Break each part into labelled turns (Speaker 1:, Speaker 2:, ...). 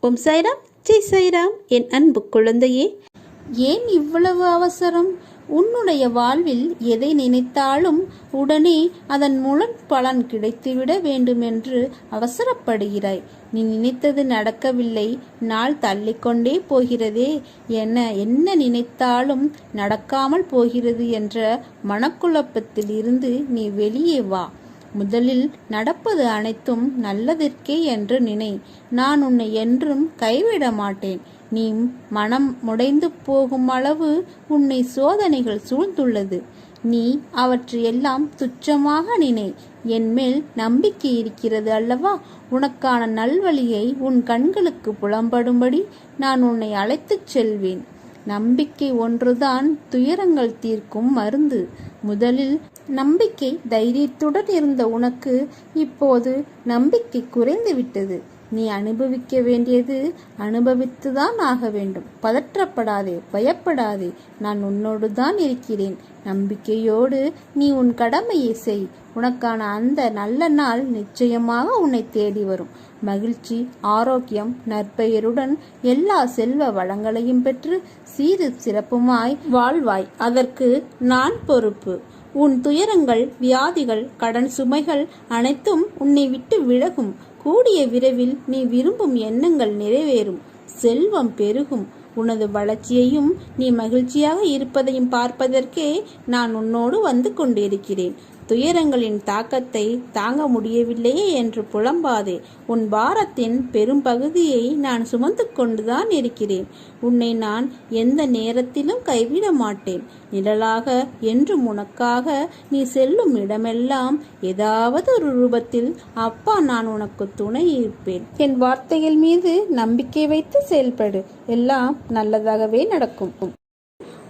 Speaker 1: ஓம் சாய்ராம். ஜெய் சாய்ராம். என் அன்பு குழந்தையே. ஏன் இவ்வளவு அவசரம்? உன்னுடைய வாழ்வில் எதை நினைத்தாலும் உடனே அதன் மூலம் பலன் கிடைத்துவிட வேண்டுமென்று அவசரப்படுகிறாய். நீ நினைத்தது நடக்கவில்லை. நாள் தள்ளிக்கொண்டே போகிறதே. என என்ன நினைத்தாலும் நடக்காமல் போகிறது என்ற மனக்குழப்பத்தில் இருந்து நீ வெளியே வா. முதலில் நடப்பது அனைத்தும் நல்லதற்கே என்று நினை. நான் உன்னை என்றும் கைவிட மாட்டேன். நீ மனம் முடைந்து போகும் அளவு உன்னை சோதனைகள் சூழ்ந்துள்ளது. நீ அவற்றையெல்லாம் துச்சமாக நினை. என்மேல் நம்பிக்கை இருக்கிறது அல்லவா? உனக்கான நல்வழியை உன் கண்களுக்கு புலம்படும்படி நான் உன்னை அழைத்துச் செல்வேன். நம்பிக்கை ஒன்றுதான் துயரங்கள் தீர்க்கும் மருந்து. முதலில் நம்பிக்கை தைரியத்துடன் இருந்த உனக்கு இப்போது நம்பிக்கை குறைந்து விட்டது. நீ அனுபவிக்க வேண்டியது அனுபவித்துதான் ஆக வேண்டும். பதற்றப்படாதே பயப்படாதே. நான் உன்னோடு தான் இருக்கிறேன். நம்பிக்கையோடு நீ உன் கடமையை செய். உனக்கான அந்த நல்ல நாள் நிச்சயமாக உன்னை தேடி வரும். மகிழ்ச்சி ஆரோக்கியம் நற்பெயருடன் எல்லா செல்வ வளங்களையும் பெற்று சீது சிறப்புமாய் வாழ்வாய். அதற்கு நான் பொறுப்பு. உன் துயரங்கள் வியாதிகள் கடன் சுமைகள் அனைத்தும் உன்னை விட்டு விலகும். கூடிய விரைவில் நீ விரும்பும் எண்ணங்கள் நிறைவேறும். செல்வம் பெருகும். உனது வளர்ச்சியையும் நீ மகிழ்ச்சியாக இருப்பதையும் பார்ப்பதற்கே நான் உன்னோடு வந்து கொண்டிருக்கிறேன். துயரங்களின் தாக்கத்தை தாங்க முடியவில்லையே என்று புலம்பாதே. உன் பாரத்தின் பெரும்பகுதியை நான் சுமந்து கொண்டுதான் இருக்கிறேன். உன்னை நான் எந்த நேரத்திலும் கைவிட மாட்டேன். நிழலாக என்றும் உனக்காக நீ செல்லும் இடமெல்லாம் ஏதாவது ஒரு ரூபத்தில் அப்பா நான் உனக்கு துணை இருப்பேன். என் வார்த்தைகள் மீது நம்பிக்கை வைத்து செயல்படு. எல்லாம் நல்லதாகவே நடக்கும்.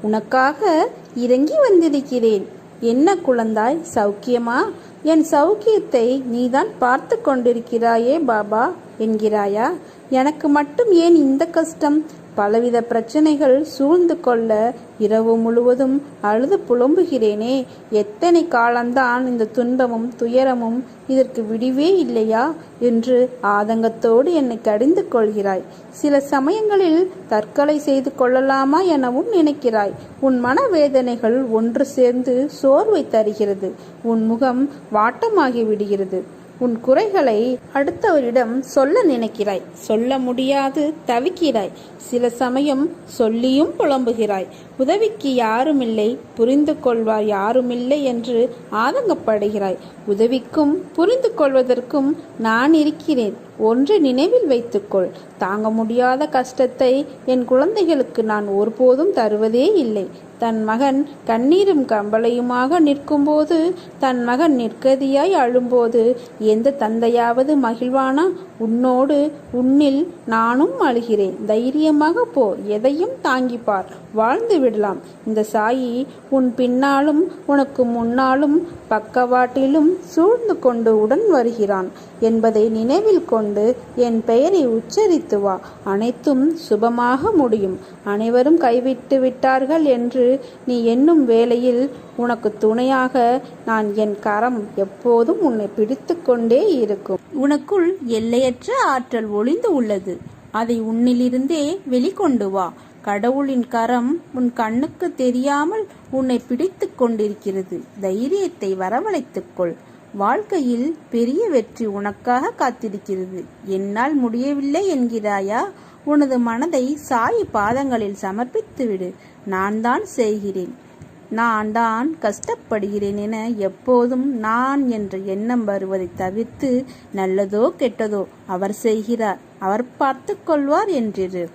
Speaker 1: உனக்காக இறங்கி வந்திருக்கிறேன். என்ன குழந்தாய் சௌக்கியமா? என் சௌக்கியத்தை நீதான் பார்த்து கொண்டிருக்கிறாயே பாபா என்கிறாயா? எனக்கு மட்டும் ஏன் இந்த கஷ்டம்? பலவித பிரச்சனைகள் சூழ்ந்து கொள்ள இரவு முழுவதும் அழுது புலம்புகிறேனே. எத்தனை காலம்தான் இந்த துன்பமும் துயரமும் இதற்கு விடிவே இல்லையா என்று ஆதங்கத்தோடு என்னை கடிந்து கொள்கிறாய். சில சமயங்களில் தற்கொலை செய்து கொள்ளலாமா எனவும் நினைக்கிறாய். உன் மனவேதனைகள் ஒன்று சேர்ந்து சோர்வை தருகிறது. உன் முகம் வாட்டமாகி விடுகிறது. உன் குறைகளை அடுத்தவரிடம் சொல்ல நினைக்கிறாய். சொல்ல முடியாது தவிக்கிறாய். சில சமயம் சொல்லியும் புலம்புகிறாய். உதவிக்கு யாருமில்லை புரிந்து கொள்வார் யாருமில்லை என்று ஆதங்கப்படுகிறாய். உதவிக்கும் புரிந்து கொள்வதற்கும் நான் இருக்கிறேன். ஒன்று நினைவில் வைத்துக்கொள். தாங்க முடியாத கஷ்டத்தை என் குழந்தைகளுக்கு நான் ஒருபோதும் தருவதே இல்லை. தன் மகன் கண்ணீரும் கம்பளையுமாக நிற்கும்போது தன் மகன் நிற்கதியாய் அழும்போது எந்த தந்தையாவது மகிழ்வானா? உன்னோடு உன்னில் நானும் அழுகிறேன். தைரியமாக போ எதையும் தாங்கிப்பார். வாழ்ந்து விடலாம். இந்த சாயி உன் பின்னாலும் உனக்கு முன்னாலும் பக்கவாட்டிலும் சூழ்ந்து கொண்டு உடன் வருகிறான். என்பதை நினைவில் கொண்டு என் பெயரை உச்சரித்து வா. அனைத்தும் சுபமாக முடியும். அனைவரும் கைவிட்டு விட்டார்கள் என்று நீ எண்ணும் வேளையில் உனக்கு துணையாக நான் என் கரம் எப்போதும் உன்னை பிடித்து கொண்டே இருக்கும். உனக்குள் எல்லையற்ற ஆற்றல் ஒளிந்து உள்ளது. அதை உன்னிலிருந்தே வெளிக்கொண்டு வா. கடவுளின் கரம் உன் கண்ணுக்கு தெரியாமல் உன்னை பிடித்து கொண்டிருக்கிறது. தைரியத்தை வரவழைத்துக்கொள் வாழ்க்கையில் பெரிய வெற்றி உனக்காக காத்திருக்கிறது. என்னால் முடியவில்லை என்கிறாயா? உனது மனதை சாய் பாதங்களில் சமர்ப்பித்துவிடு. நான் தான் செய்கிறேன். நான் தான் கஷ்டப்படுகிறேன் என எப்போதும் நான் என்ற எண்ணம் வருவதை தவிர்த்து நல்லதோ கெட்டதோ அவர் செய்கிறார். அவர் பார்த்து கொள்வார் என்றிரு.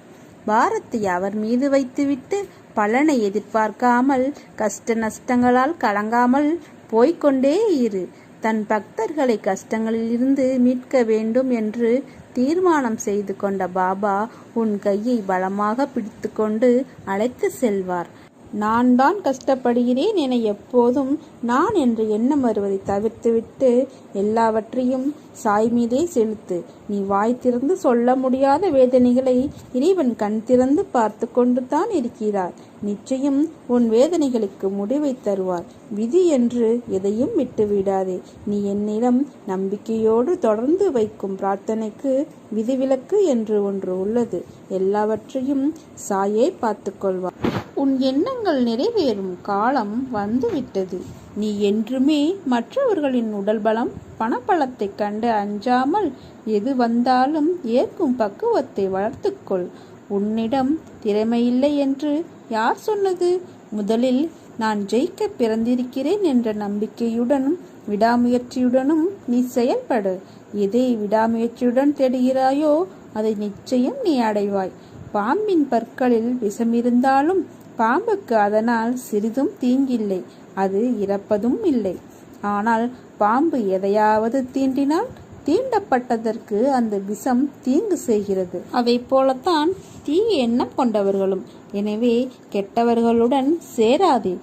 Speaker 1: பாரத்தை அவர் மீது வைத்துவிட்டு பலனை எதிர்பார்க்காமல் கஷ்ட நஷ்டங்களால் கலங்காமல் போய்கொண்டே இரு. தன் பக்தர்களை கஷ்டங்களிலிருந்து மீட்க வேண்டும் என்று தீர்மானம் செய்து கொண்ட பாபா உன் கையை பலமாக பிடித்துக்கொண்டு அழைத்து செல்வார். நான் தான் கஷ்டப்படுகிறேன் என எப்போதும் நான் என்று எண்ணம் வருவதை தவிர்த்துவிட்டு எல்லாவற்றையும் சாய் மீதே செலுத்து. நீ வாய் திறந்து சொல்ல முடியாத வேதனைகளை இறைவன் கண் திறந்து பார்த்து கொண்டு தான் இருக்கிறார். நிச்சயம் உன் வேதனைகளுக்கு முடிவை தருவார். விதி என்று எதையும் விட்டுவிடாதே. நீ என்னிடம் நம்பிக்கையோடு தொடர்ந்து வைக்கும் பிரார்த்தனைக்கு விதிவிலக்கு என்று ஒன்று உள்ளது. எல்லாவற்றையும் சாயே பார்த்துக்கொள்வார் உன் எண்ணங்கள் நிறைவேறும் காலம் வந்துவிட்டது. நீ என்றுமே மற்றவர்களின் உடல் பலம் பணப்பழத்தை கண்டு அஞ்சாமல் எது வந்தாலும் ஏற்கும் பக்குவத்தை வளர்த்துக்கொள். உன்னிடம் திறமையில்லை என்று யார் சொன்னது? முதலில் நான் ஜெயிக்க பிறந்திருக்கிறேன் என்ற நம்பிக்கையுடனும் விடாமுயற்சியுடனும் நீ செயல்படு. எதை விடாமுயற்சியுடன் தேடுகிறாயோ அதை நிச்சயம் நீ அடைவாய். பாம்பின் பற்களில் விஷமிருந்தாலும் பாம்புக்கு அதனால் சிறிதும் தீங்கில்லை அது இறப்பதும் இல்லை. ஆனால் பாம்பு எதையாவது தீண்டினால் தீண்டப்பட்டதற்கு அந்த விஷம் தீங்கு செய்கிறது. அதை போலத்தான் தீய எண்ணம் கொண்டவர்களும் எனவே கெட்டவர்களுடன் சேராதே.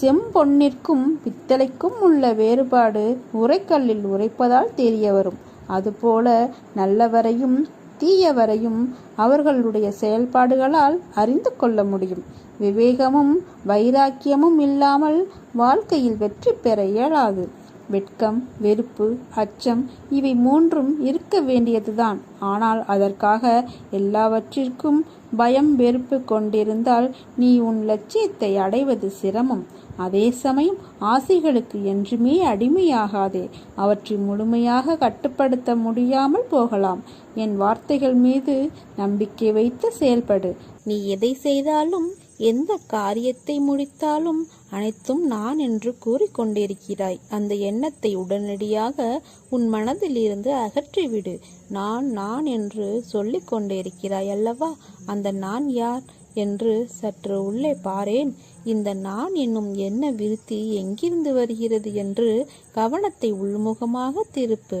Speaker 1: செம்பொன்னிற்கும் பித்தளைக்கும் உள்ள வேறுபாடு உரைக்கல்லில் உரைப்பதால் தெரிய வரும் அதுபோல நல்லவரையும் தீயவரையும் அவர்களுடைய செயல்பாடுகளால் அறிந்து கொள்ள முடியும். விவேகமும் வைராக்கியமும் இல்லாமல் வாழ்க்கையில் வெற்றி பெற இயலாது. வெட்கம் வெறுப்பு அச்சம் இவை மூன்றும் இருக்க வேண்டியதுதான். ஆனால் அதற்காக எல்லாவற்றிற்கும் பயம் வெறுப்பு கொண்டிருந்தால் நீ உன் லட்சியத்தை அடைவது சிரமம். அதே சமயம் ஆசைகளுக்கு என்றுமே அடிமையாகாதே. அவற்றை முழுமையாக கட்டுப்படுத்த முடியாமல் போகலாம். என் வார்த்தைகள் மீது நம்பிக்கை வைத்து செயல்படு. நீ எதை செய்தாலும் எந்த காரியத்தை முடித்தாலும் அனைத்தும் நான் என்று கூறிக்கொண்டிருக்கிறாய். அந்த எண்ணத்தை உடனடியாக உன் மனதிலிருந்து அகற்றிவிடு. நான் நான் என்று சொல்லிக் கொண்டிருக்கிறாய் அல்லவா? அந்த நான் யார் என்று சற்று உள்ளே பாரேன். இந்த நான் என்னும் என்ன விருத்தி எங்கிருந்து வருகிறது என்று கவனத்தை உள்முகமாக திருப்பு.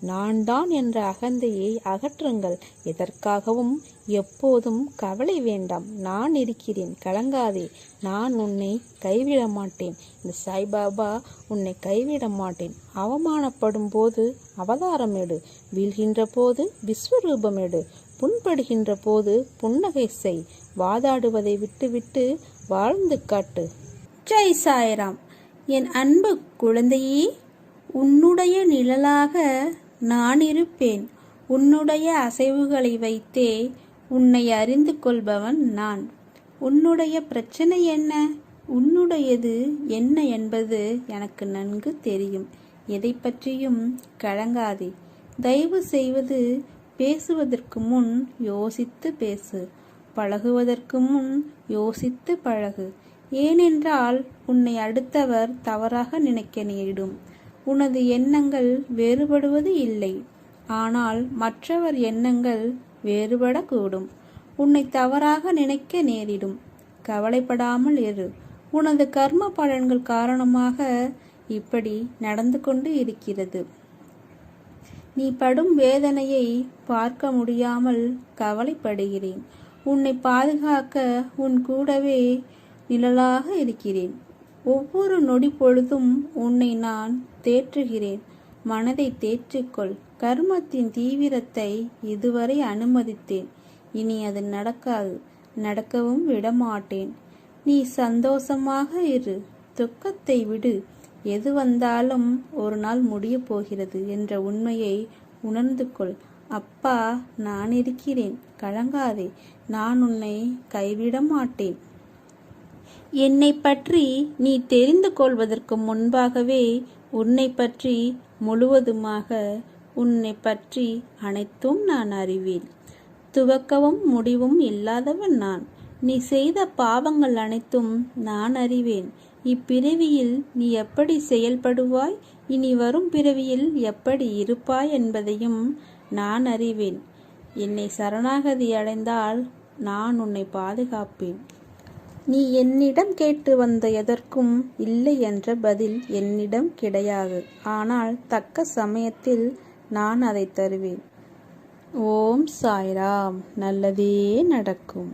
Speaker 1: நான் தான் என்ற அகந்தையை அகற்றுங்கள். எதற்காகவும் எப்போதும் கவலை வேண்டாம். நான் இருக்கிறேன். கலங்காதே. நான் உன்னை கைவிட மாட்டேன் இந்த சாய்பாபா உன்னை கைவிட மாட்டேன் அவமானப்படும் போது அவதாரம் எடு வீழ்கின்ற போது விஸ்வரூபம் எடு புண்படுகின்ற போது புன்னகை செய். வாதாடுவதை விட்டுவிட்டு வாழ்ந்து காட்டு. ஜெய் சாய்ராம். என் அன்பு குழந்தையே உன்னுடைய நிழலாக நான் இருப்பேன். உன்னுடைய அசைவுகளை வைத்தே உன்னை அறிந்து கொள்பவன் நான். உன்னுடைய பிரச்சனை என்ன? உன்னுடையது என்ன என்பது எனக்கு நன்கு தெரியும். எதை பற்றியும் கலங்காதே. தயவு செய்வது பேசுவதற்கு முன் யோசித்து பேசு. பழகுவதற்கு முன் யோசித்து பழகு. ஏனென்றால் உன்னை அடுத்தவர் தவறாக நினைக்க நேரிடும். உனது எண்ணங்கள் வேறுபடுவது இல்லை. ஆனால் மற்றவர் எண்ணங்கள் வேறுபடக்கூடும். உன்னை தவறாக நினைக்க நேரிடும். கவலைப்படாமல் இரு. உனது கர்ம பலன்கள் காரணமாக இப்படி நடந்து கொண்டு இருக்கிறது. நீ படும் வேதனையை பார்க்க முடியாமல் கவலைப்படுகிறேன். உன்னை பாதுகாக்க உன் கூடவே நிழலாக இருக்கிறேன். ஒவ்வொரு நொடி பொழுதும் உன்னை நான் தேற்றுகிறேன். மனதை தேற்றிக்கொள். கர்மத்தின் தீவிரத்தை இதுவரை அனுமதித்தேன். இனி அது நடக்காது. நடக்கவும் விடமாட்டேன். நீ சந்தோஷமாக இரு. துக்கத்தை விடு. எது வந்தாலும் ஒரு நாள் முடிய போகிறது என்ற உண்மையை உணர்ந்து கொள் அப்பா நான் இருக்கிறேன். கலங்காதே. நான் உன்னை கைவிட மாட்டேன் என்னை பற்றி நீ தெரிந்து கொள்வதற்கு முன்பாகவே உன்னை பற்றி முழுவதுமாக உன்னை பற்றி அனைத்தும் நான் அறிவேன். துவக்கவும் முடிவும் இல்லாதவன் நான். நீ செய்த பாவங்கள் அனைத்தும் நான் அறிவேன். இப்பிறவியில் நீ எப்படி செயல்படுவாய்? இனி வரும் பிறவியில் எப்படி இருப்பாய் என்பதையும் நான் அறிவேன். என்னை சரணாகதி அடைந்தால் நான் உன்னை பாதுகாப்பேன். நீ என்னிடம் கேட்டு வந்த எதற்கும் இல்லை என்ற பதில் என்னிடம் கிடையாது. ஆனால் தக்க சமயத்தில் நான் அதை தருவேன். ஓம் சாய்ராம். நல்லதே நடக்கும்.